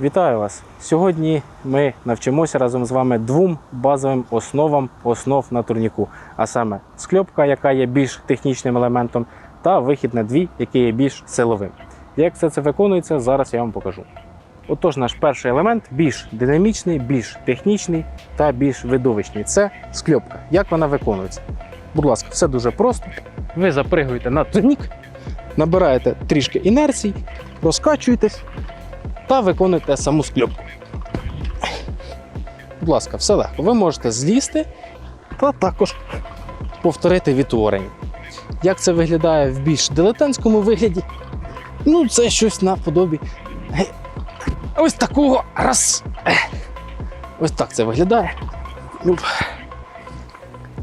Вітаю вас! Сьогодні ми навчимося разом з вами двом базовим основам основ на турніку, а саме скльопка, яка є більш технічним елементом, та вихід на дві, який є більш силовим. Як все це виконується, зараз я вам покажу. Отож, наш перший елемент більш динамічний, більш технічний та більш видовищний. Це скльопка. Як вона виконується? Будь ласка, все дуже просто. Ви запригуєте на турнік, набираєте трішки інерцій, розкачуєтесь та виконуєте саму скльопку. Будь ласка, все легко. Ви можете злізти та також повторити відтворення. Як це виглядає в більш дилетантському вигляді? Ну, це щось наподобі. Ось такого раз. Ось так це виглядає.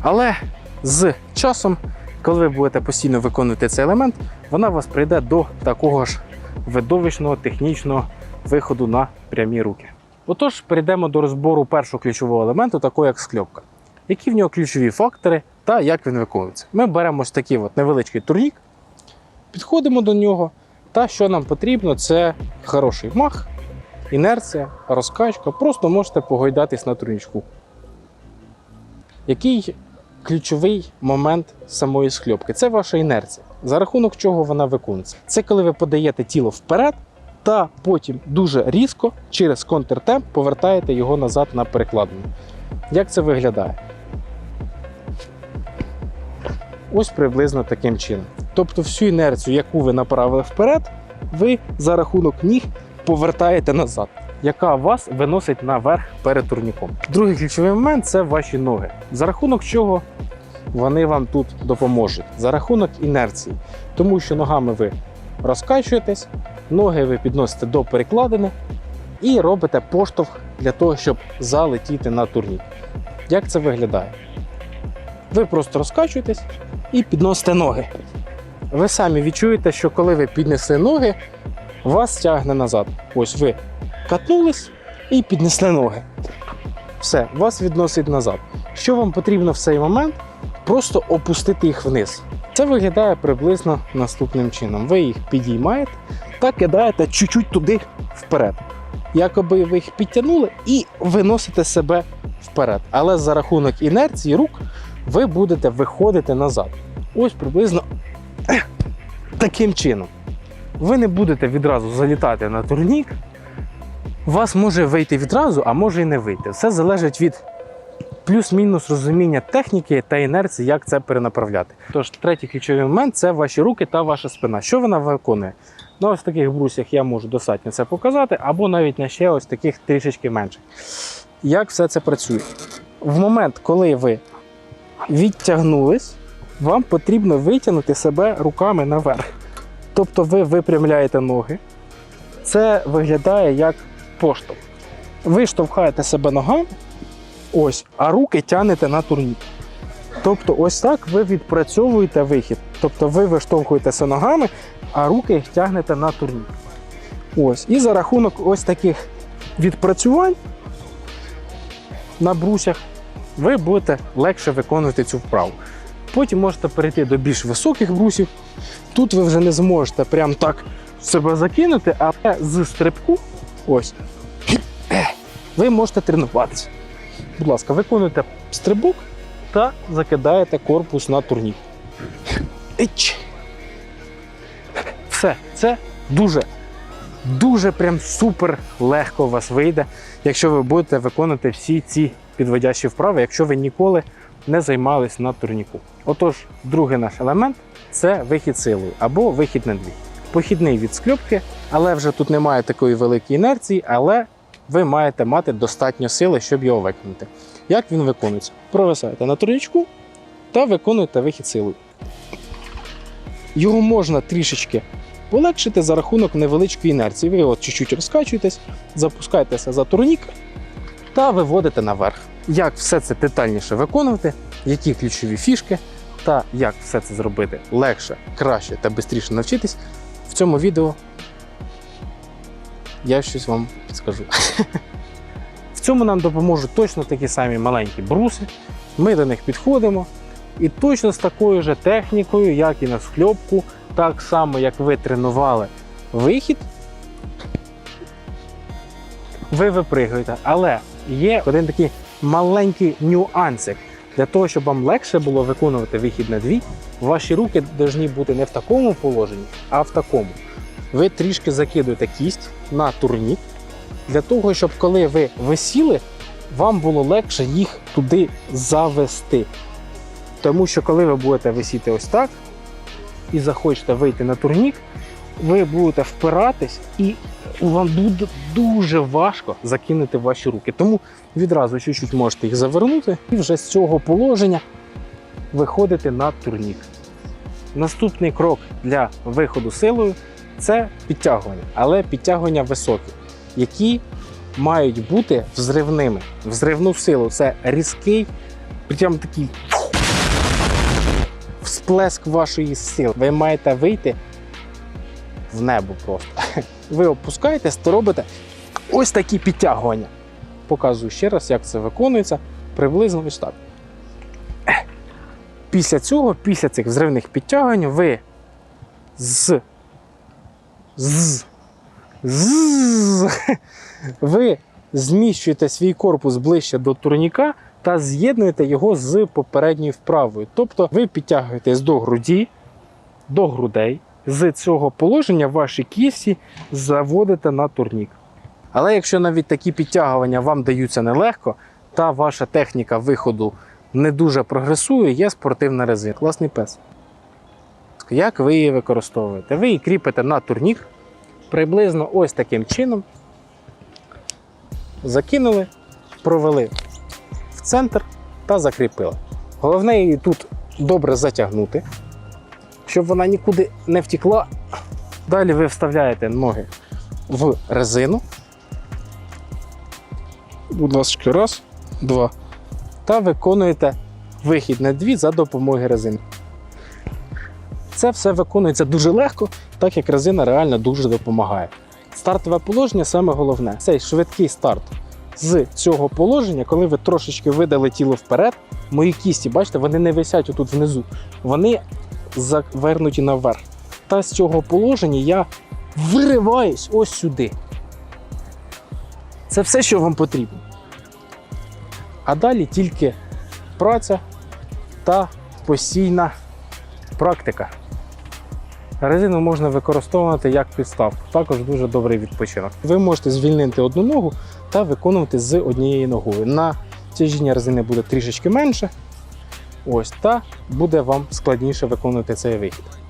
Але з часом, коли ви будете постійно виконувати цей елемент, вона вас прийде до такого ж видовищного технічного виходу на прямі руки. Отож, перейдемо до розбору першого ключового елементу, такого як скльопка. Які в нього ключові фактори та як він виконується. Ми беремо ось такий от невеличкий турнік, підходимо до нього, та що нам потрібно, це хороший мах, інерція, розкачка. Просто можете погойдатись на турнічку. Який ключовий момент самої скльопки? Це ваша інерція. За рахунок чого вона виконується? Це коли ви подаєте тіло вперед, та потім дуже різко через контртемп повертаєте його назад на перекладину. Як це виглядає? Ось приблизно таким чином. Тобто всю інерцію, яку ви направили вперед, ви за рахунок ніг повертаєте назад, яка вас виносить наверх перед турніком. Другий ключовий момент це ваші ноги. За рахунок чого вони вам тут допоможуть? За рахунок інерції. Тому що ногами ви розкачуєтесь, ноги ви підносите до перекладини і робите поштовх для того, щоб залетіти на турнік. Як це виглядає? Ви просто розкачуєтесь і підносите ноги. Ви самі відчуєте, що коли ви піднесли ноги, вас тягне назад. Ось ви катнулись і піднесли ноги. Все, вас відносить назад. Що вам потрібно в цей момент? Просто опустити їх вниз. Це виглядає приблизно наступним чином. Ви їх підіймаєте та кидаєте чуть-чуть туди вперед. Якоби ви їх підтягнули і виносите себе вперед. Але за рахунок інерції рук ви будете виходити назад. Ось приблизно таким чином. Ви не будете відразу залітати на турнік. Вас може вийти відразу, а може і не вийти. Все залежить від плюс-мінус розуміння техніки та інерції, як це перенаправляти. Тож, третій ключовий момент це ваші руки та ваша спина. Що вона виконує? На ось таких брусях я можу достатньо це показати, або навіть на ще ось таких трішечки менших. Як все це працює? В момент, коли ви відтягнулись, вам потрібно витягнути себе руками наверх. Тобто ви випрямляєте ноги. Це виглядає як поштовх. Ви штовхаєте себе ногами, ось, а руки тягнете на турнік. Тобто, ось так ви відпрацьовуєте вихід. Тобто ви виштовхуєтеся ногами, а руки тягнете на турнік. Ось. І за рахунок ось таких відпрацювань на брусях ви будете легше виконувати цю вправу. Потім можете перейти до більш високих брусів. Тут ви вже не зможете прям так себе закинути, але з стрибку, ось, ви можете тренуватися. Будь ласка, виконуйте стрибок та закидаєте корпус на турнік. Ич. Все, це дуже, дуже прям супер легко у вас вийде, якщо ви будете виконувати всі ці підводящі вправи, якщо ви ніколи не займались на турніку. Отож, другий наш елемент це вихід силою або вихід на дві. Похідний від скльопки, але вже тут немає такої великої інерції, але ви маєте мати достатньо сили, щоб його виконати. Як він виконується? Провисаєте на турнічку та виконуєте вихід силою. Його можна трішечки полегшити за рахунок невеличкої інерції. Ви от чуть-чуть розкачуєтесь, запускаєтеся за турнік та виводите наверх. Як все це детальніше виконувати, які ключові фішки, та як все це зробити легше, краще та швидше навчитись, в цьому відео я щось вам підскажу. Цьому нам допоможуть точно такі самі маленькі бруси. Ми до них підходимо. І точно з такою ж технікою, як і на скльопку, так само, як ви тренували вихід, ви випригуєте. Але є один такий маленький нюансик. Для того, щоб вам легше було виконувати вихід на дві, ваші руки повинні бути не в такому положенні, а в такому. Ви трішки закидуєте кість на турнік, для того, щоб коли ви висіли, вам було легше їх туди завести. Тому що коли ви будете висіти ось так і захочете вийти на турнік, ви будете впиратись і вам буде дуже важко закинути ваші руки. Тому відразу чуть-чуть можете їх завернути і вже з цього положення виходити на турнік. Наступний крок для виходу силою це підтягування, але підтягування високі, які мають бути взривними. Взривну силу це різкий, прям такий всплеск вашої сили. Ви маєте вийти в небо просто. Ви опускаєтесь, то робите ось такі підтягування. Показую ще раз, як це виконується. Приблизно ось так. Після цього, після цих взривних підтягувань, ви з. з. Ви зміщуєте свій корпус ближче до турніка та з'єднуєте його з попередньою вправою. Тобто ви підтягуєтесь до груді, до грудей. З цього положення ваші кісті заводите на турнік. Але якщо навіть такі підтягування вам даються нелегко, та ваша техніка виходу не дуже прогресує, є спортивна резина. Класний пес. Як ви її використовуєте? Ви її кріпите на турнік приблизно ось таким чином. Закинули, провели в центр та закріпили. Головне її тут добре затягнути, щоб вона нікуди не втекла. Далі ви вставляєте ноги в резину. Будь ласка, раз, два. Та виконуєте вихід на дві за допомогою резини. Це все виконується дуже легко, так як резина реально дуже допомагає. Стартове положення саме головне. Цей швидкий старт з цього положення, коли ви трошечки видали тіло вперед, мої кісті, бачите, вони не висять отут внизу, вони завернуті наверх. Та з цього положення я вириваюсь ось сюди. Це все, що вам потрібно. А далі тільки праця та постійна практика. Резину можна використовувати як підставку, також дуже добрий відпочинок. Ви можете звільнити одну ногу та виконувати з однією ногою. На тяжіння резини буде трішечки менше. Ось, та буде вам складніше виконувати цей вихід.